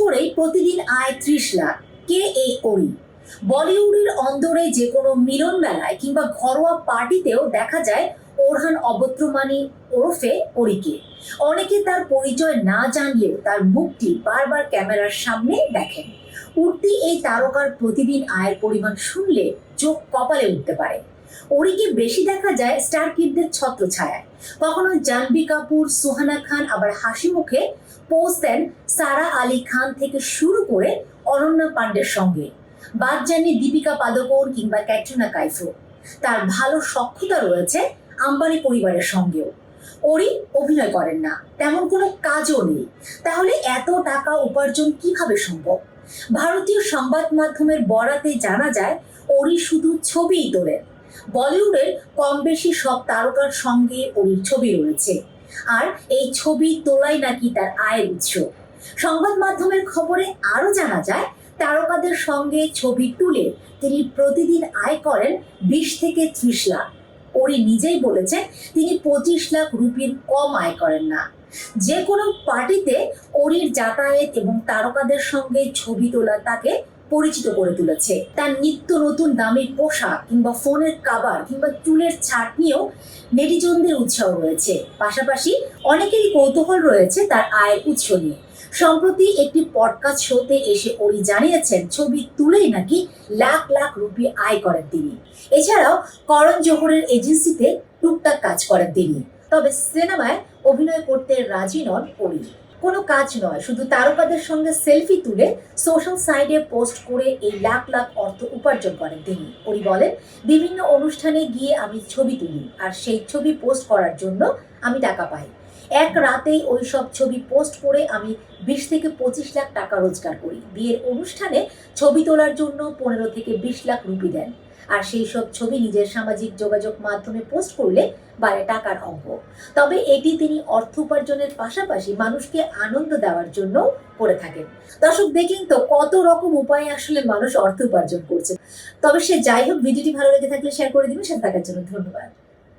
করেই প্রতিদিন আয় ত্রিশ লাখ। কে এই অরি বলিউডের অন্দরে যে কোনো মিলন মেলায় কিংবা ঘরোয়া পার্টিতেও দেখা যায় ওরহান অবত্রমানি ওরফে অরিকে অনেকে তার পরিচয় না জানলেও তার মুখটি বারবার ক্যামেরার সামনে দেখেন। উঠতি এই তারকার প্রতিদিন আয়ের পরিমাণ শুনলে চোখ কপালে উঠতে পারে। ওরিকে বেশি দেখা যায় স্টার কিডদের ছত্র ছত্রছায়ায়। কখনো জাহ্নবী কাপুর, সুহানা খান আবার হাসি মুখে পোজ দেন সারা আলী খান থেকে শুরু করে অনন্যা পাণ্ডের সঙ্গে। বাদ যাননি দীপিকা পাদুকোণ কিংবা ক্যাটরিনা কাইফো। তার ভালো সক্ষতা রয়েছে আম্বানি পরিবারের সঙ্গেও। ওরি অভিনয় করেন না, তেমন কোনো কাজও নেই। তাহলে এত টাকা উপার্জন কীভাবে সম্ভব? ভারতীয় সংবাদ মাধ্যমের বরাতে জানা যায়, ওরি শুধু ছবিই তোলেন। বলিউডের কম বেশি সব তারকার সঙ্গে ওরির ছবি রয়েছে। আর এই ছবি তোলাই নাকি তার আয়ের উৎস। সংবাদ মাধ্যমের খবরে আরও জানা যায়, তারকাদের সঙ্গে ছবি তুলে তিনি প্রতিদিন আয় করেন বিশ থেকে ত্রিশ লাখ। ওরি নিজেই বলেছেন, তিনি পঁচিশ লাখ রুপির কম আয় করেন না। যে কোনো পার্টিতে ওরির যাতায়াত এবং তারকাদের সঙ্গে ছবি তোলা তাকে পরিচিত করে তুলেছে। তার নিত্য নতুন দামি পোশাক কিংবা ফোনের কাবার কিংবা চুলের ছাট নিয়েও নেটিজনদের উৎসাহ রয়েছে। পাশাপাশি অনেকেরই কৌতূহল রয়েছে তার আয়ের উৎস নিয়ে। সম্প্রতি একটি পডকাস্ট শোতে এসে ওরি জানিয়েছেন, ছবি তুলেই নাকি লাখ লাখ রুপি আয় করেন তিনি। এছাড়াও করণ জোহরের এজেন্সিতে টুকটাক কাজ করেন তিনি। তবে সিনেমায় অভিনয় করতে রাজি নন ওরি। কোনো কাজ নয়, শুধু তারকাদের সঙ্গে সেলফি তুলে সোশ্যাল সাইটে পোস্ট করে এই লাখ লাখ অর্থ উপার্জন করেন তিনি। উনি বলেন, বিভিন্ন অনুষ্ঠানে গিয়ে আমি ছবি তুলি আর সেই ছবি পোস্ট করার জন্য আমি টাকা পাই। এক রাতেই ওই সব ছবি পোস্ট করে আমি বিশ থেকে পঁচিশ লাখ টাকা রোজগার করি। বিয়ের অনুষ্ঠানে ছবি তোলার জন্য পনেরো থেকে বিশ লাখ রুপি দেন। আর সেই সব ছবি নিজের সামাজিক যোগাযোগ মাধ্যমে পোস্ট করলে বাড়ে টাকার অঙ্ক তবে এটি তিনি অর্থ উপার্জনের পাশাপাশি মানুষকে আনন্দ দেওয়ার জন্য করে থাকেন। দর্শক, দেখলেন তো কত রকম উপায়ে আসলে মানুষ অর্থ উপার্জন করছে। তবে সে যাই হোক, ভিডিওটি ভালো লেগে থাকলে শেয়ার করে দিবেন, সাথে থাকার জন্য ধন্যবাদ।